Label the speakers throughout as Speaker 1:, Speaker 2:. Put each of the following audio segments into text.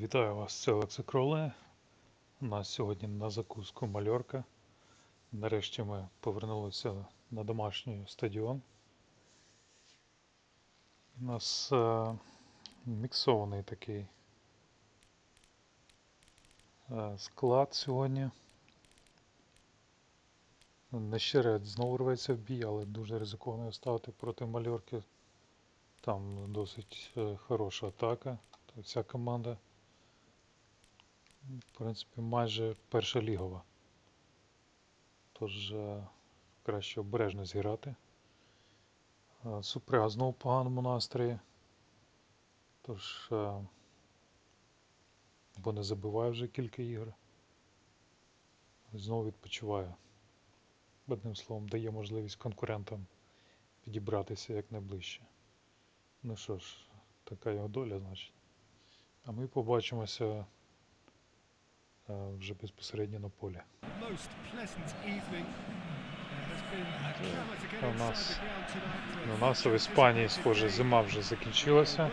Speaker 1: Вітаю вас, це Олекса Кроле. У нас сьогодні на закуску мальорка. Нарешті ми повернулися на домашній стадіон. У нас е, міксований такий е, склад сьогодні. Нещерець знову рветься в бій, але дуже ризиковано ставити проти мальорки. Там досить е, хороша атака. Вся команда в принципі, майже перша лігова. Тож е, краще обережно зіграти. Е, Супряга знову в поганому настрої. Тож е, бо не забиває вже кілька ігор. Знову відпочиває. Одним словом, дає можливість конкурентам підібратися якнайближче. Ну що ж, така його доля, значить. А ми побачимося вже безпосередньо на полі. У нас- У нас в Іспанії, схоже, зима вже закінчилася,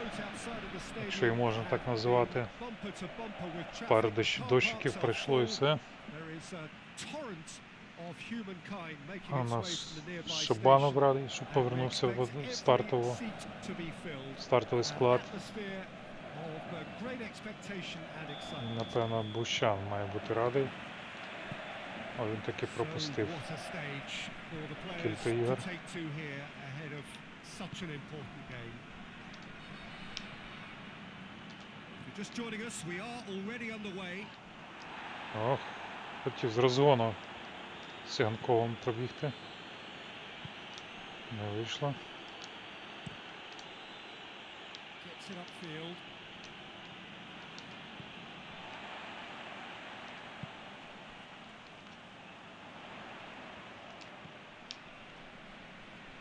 Speaker 1: якщо її можна так називати. Пару дощиків пройшло і все. А у нас Шабанов радий, що повернувся в стартову, стартовий склад.
Speaker 2: Uh.
Speaker 1: Напевно, Бущан має бути радий. А він таки пропустив. Кілька ігор. Ох, хотів з розгону з Циганковим пробігти. Не вийшло.
Speaker 2: Gets it upfield.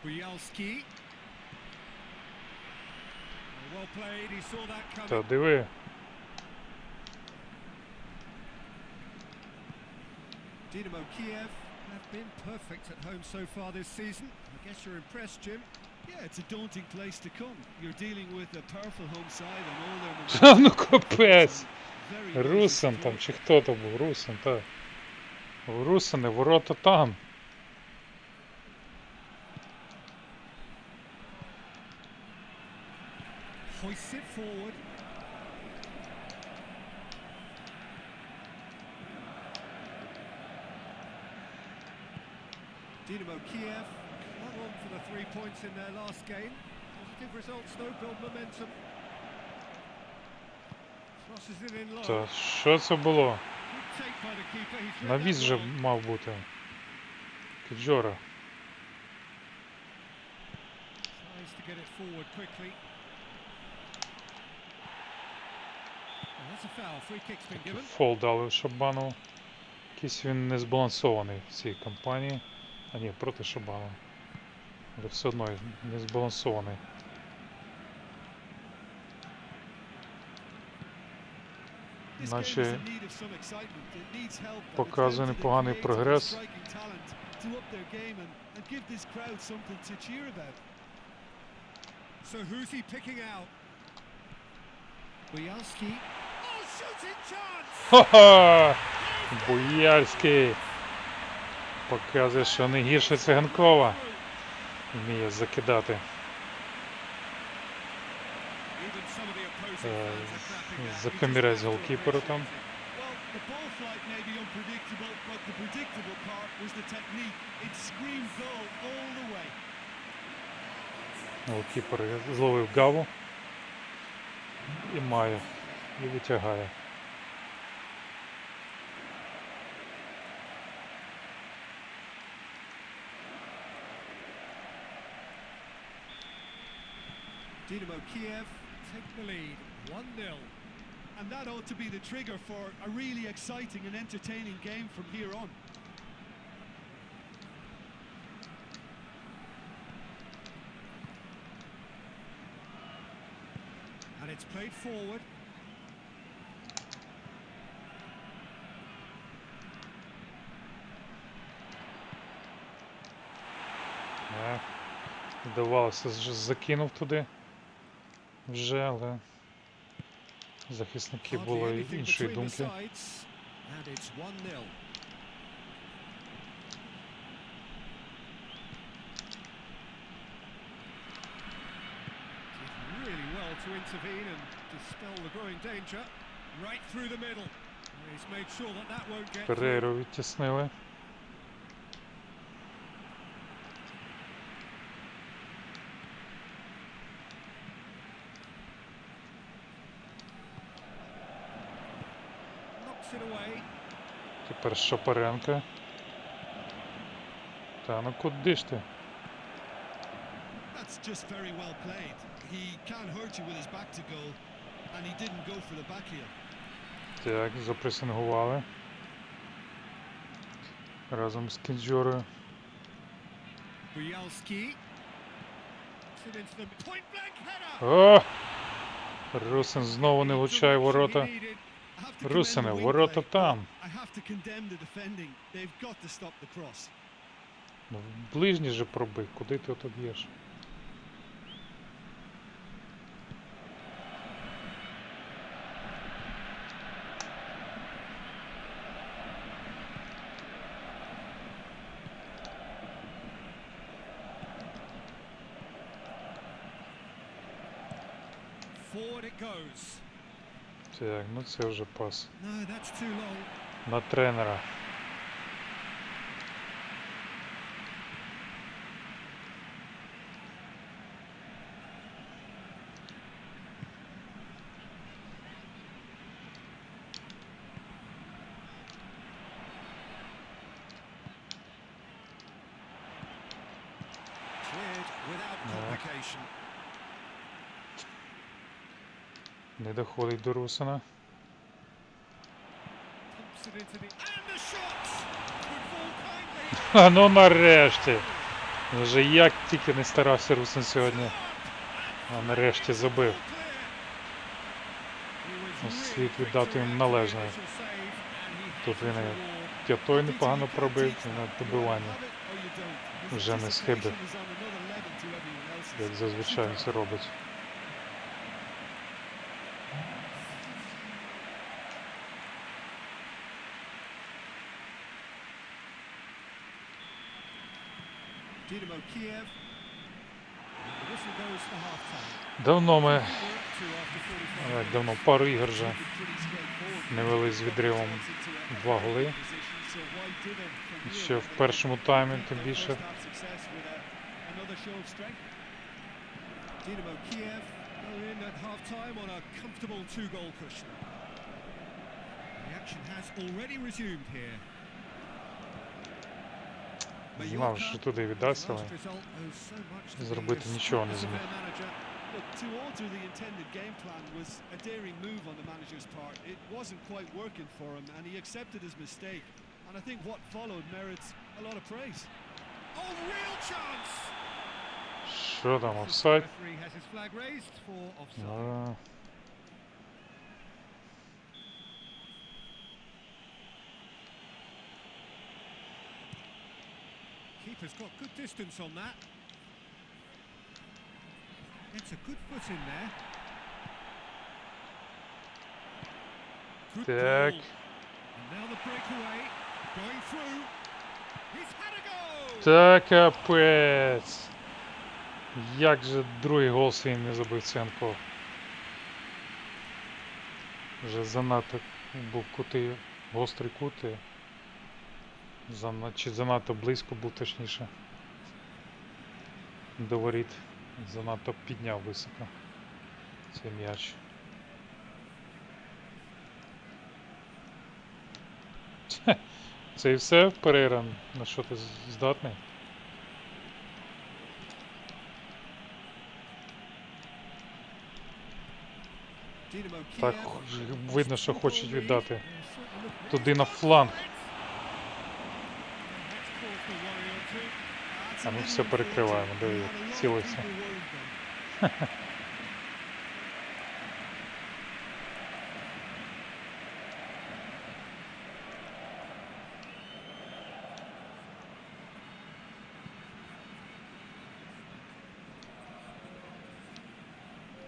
Speaker 2: Bujalski. Well played, he saw that coming.
Speaker 1: Та диви,
Speaker 2: Dynamo Kiev have been perfect at home so far this season. I guess you're impressed, Jim.
Speaker 3: Yeah, it's a daunting place to come. You're dealing with a powerful home side and all their
Speaker 1: ну капець! Русин там чи хто то був? Русин, так. Русини, ворота там.
Speaker 2: forward. Dynamo Kiev clung on for the three points in their last game. Positive results though, build momentum. Crosses it in low.
Speaker 1: Та що це було?
Speaker 2: Good take by the keeper. He's read
Speaker 1: Навіс
Speaker 2: that
Speaker 1: же
Speaker 2: well.
Speaker 1: мав бути. Кіджора.
Speaker 2: Tries to get it forward quickly.
Speaker 1: Фол дали Шабанову. Якийсь він не збалансований в цій кампанії. А ні, проти Шабанова. Але все одно не збалансований. Наче показує непоганий прогрес.
Speaker 2: picking out?
Speaker 3: Boyarski.
Speaker 2: Oh!
Speaker 1: Ха-ха! Буяльський показує, що не гірше циганкова. Вміє закидати.
Speaker 2: Even some of the opposing
Speaker 1: Е,
Speaker 2: fans are clapping now. He
Speaker 1: За
Speaker 2: just
Speaker 1: камірець
Speaker 2: has to
Speaker 1: голкіпера
Speaker 2: embrace
Speaker 1: там. Голкіпер зловив гаву. І має. nie wyciągają.
Speaker 2: Dynamo Kiev take the lead 1-0
Speaker 3: and that ought to be the trigger for a really exciting and entertaining game from here on.
Speaker 2: And it's played forward
Speaker 1: Е, Здавалося, ж закинув туди вже, але Захисники були іншої думки.
Speaker 2: sides, And it's 1-0. Did really well to intervene and dispel the growing danger. Right through the middle. He's made sure that that won't get through.
Speaker 1: Перейру відтіснили. Тепер Шапаренко. Та ну куди ж ти?
Speaker 3: That's just very well played. He can't hurt you with his back to goal, and he didn't go for the back heel.
Speaker 1: Так, запресингували. Разом з Кінджорою.
Speaker 2: Header.
Speaker 1: О! Русин знову не влучає ворота.
Speaker 3: Wing
Speaker 1: ворота там. Ну, ближній же пробий, куди ти ото б'єш?
Speaker 2: Forward it goes.
Speaker 1: Так, ну це вже пас. На тренера.
Speaker 2: Without complication.
Speaker 1: Не доходить до
Speaker 2: kindly.
Speaker 1: А ну нарешті! Вже як тільки не старався Русин сьогодні. А нарешті забив. Ну, слід віддати їм належне. Тут він і п'ятою непогано пробив і на добивання. Вже не схибив, як зазвичай це робить.
Speaker 2: Dynamo Kiev. And The whistle goes for half time.
Speaker 1: Давно ми, давно, пару ігор вже не вели з відривом два голи. Ще в першому таймі, тим більше.
Speaker 2: Dynamo Kiev go in at half time on a comfortable two goal cushion. The action has already resumed here.
Speaker 1: Знав, що туди віддасть, але
Speaker 2: Last result owes so much to the
Speaker 1: зробити нічого не
Speaker 2: astuteness of
Speaker 1: зміг.
Speaker 2: their manager.
Speaker 3: Look, to alter the intended game plan was a daring move on the manager's part. It wasn't quite working for him, and he accepted his mistake. And I think what followed merits a lot of praise.
Speaker 2: Oh, real chance!
Speaker 1: Що там, офсайд?
Speaker 2: Keeper's got good distance on that. Gets a good foot in there. Good
Speaker 1: Так.
Speaker 2: And now the breakaway. Going through. He's had a go!
Speaker 1: Та капець. Як же другий гол свій не забив Ценко. Вже занадто був кутий, гострий кут. Чи занадто близько був точніше. До воріт. Занадто підняв високо цей м'яч. Це і все, Перейра? На що ти здатний? Так, видно, що хочуть віддати туди на фланг. А
Speaker 3: a
Speaker 1: ми
Speaker 3: little
Speaker 1: все перекриваємо,
Speaker 3: unfortunate.
Speaker 1: диви,
Speaker 3: He had a lot of
Speaker 1: цілився.
Speaker 3: people worried then.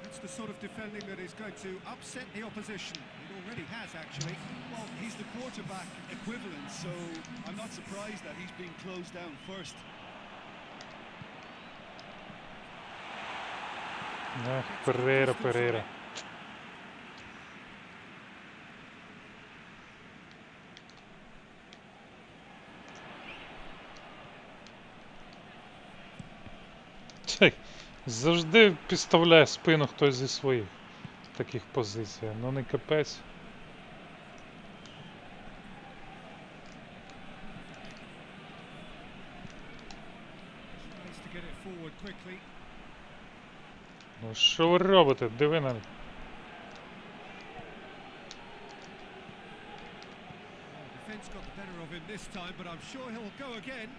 Speaker 2: That's the sort of defending that is going to upset the opposition. It already has, actually.
Speaker 3: Well, he's the quarterback equivalent, so I'm not surprised that he's being closed down first.
Speaker 1: Ех, Перейра, Pereira. Чай, завжди підставляє спину хтось зі своїх таких позицій. Ну не капець.
Speaker 2: Tries to get it forward quickly.
Speaker 1: Ну що ви робите? Диви на.
Speaker 2: Well, defence got the better of him this time, but I'm sure he'll go again.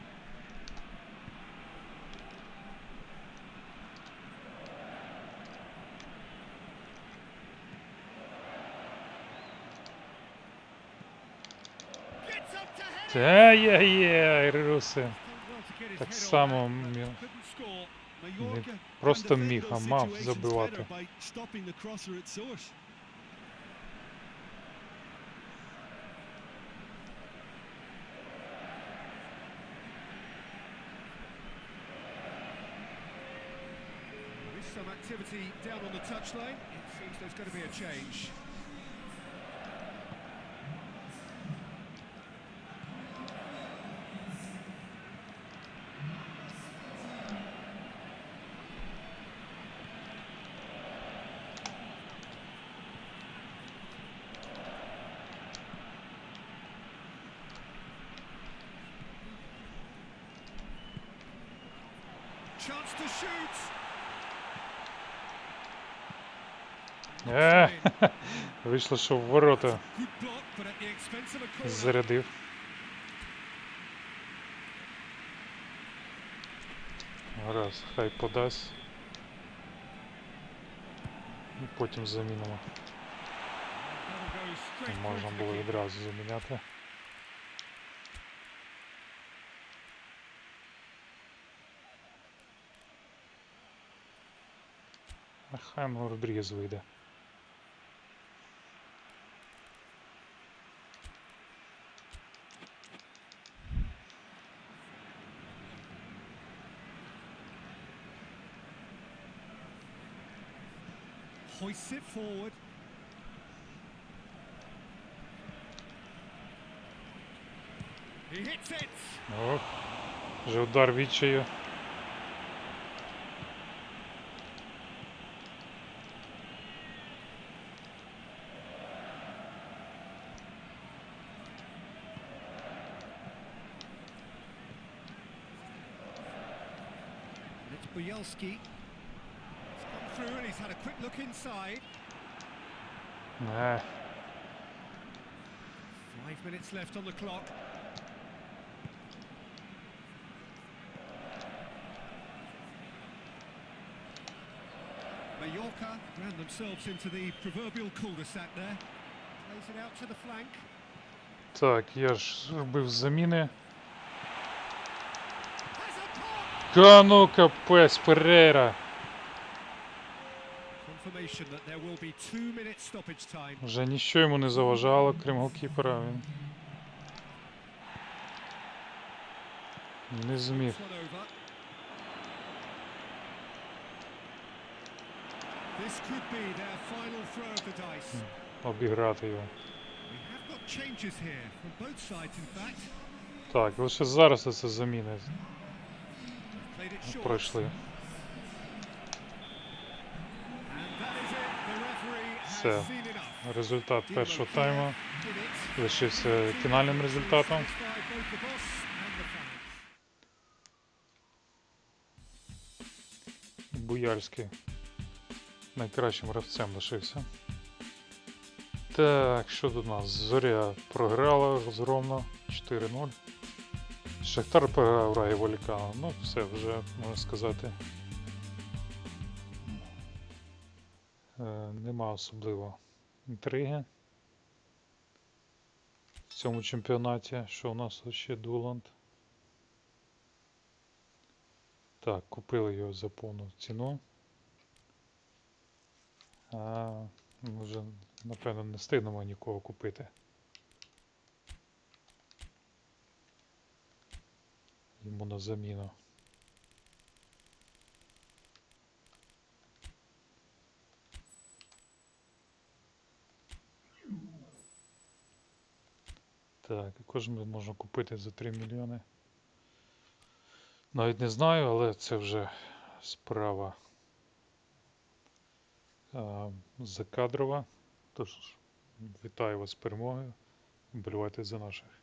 Speaker 2: Gets up to head it.
Speaker 1: Ай-яй-яй, руси. Так само
Speaker 3: Не
Speaker 1: просто міг, а мав забивати.
Speaker 2: Some activity down on the touchline. It seems there's going to be a change. Chance to shoot.
Speaker 1: Е, вийшло, що в ворота зарядив. Раз, хай подасть. І потім замінимо. Можна було відразу заміняти. А хай ну Родрігес вийде.
Speaker 2: Hoists it forward. He hits it.
Speaker 1: Вже удар відчаю.
Speaker 2: Bielski. It's come through and he's had a quick look inside.
Speaker 1: Не,
Speaker 2: Five minutes left on the clock. Mallorca ran themselves into the proverbial cul-de-sac there. Plays it out to the flank.
Speaker 1: так, я ж робив заміни.
Speaker 2: Two minutes stoppage time.
Speaker 1: Вже ніщо йому не заважало, крім голкіпера. Він не зміг. Обіграти його. Так, лише зараз це заміни
Speaker 2: Played it short.
Speaker 1: Пройшли. Все. Результат першого тайму лишився фінальним результатом. Буяльський найкращим гравцем лишився. Так, що у нас? Зоря програла розгромно 4-0. Шахтар програв Раї Волікану. Ну, все вже можна сказати. Е, нема особливо інтриги в цьому чемпіонаті. Що у нас ще Дуланд? Так, купили його за повну ціну. А ми вже, напевно, не встигнемо нікого купити. Йому на заміну. Так, кожен можемо купити за 3 мільйони. Навіть не знаю, але це вже справа закадрова. Тож вітаю вас з перемогою. Вболівайте за наших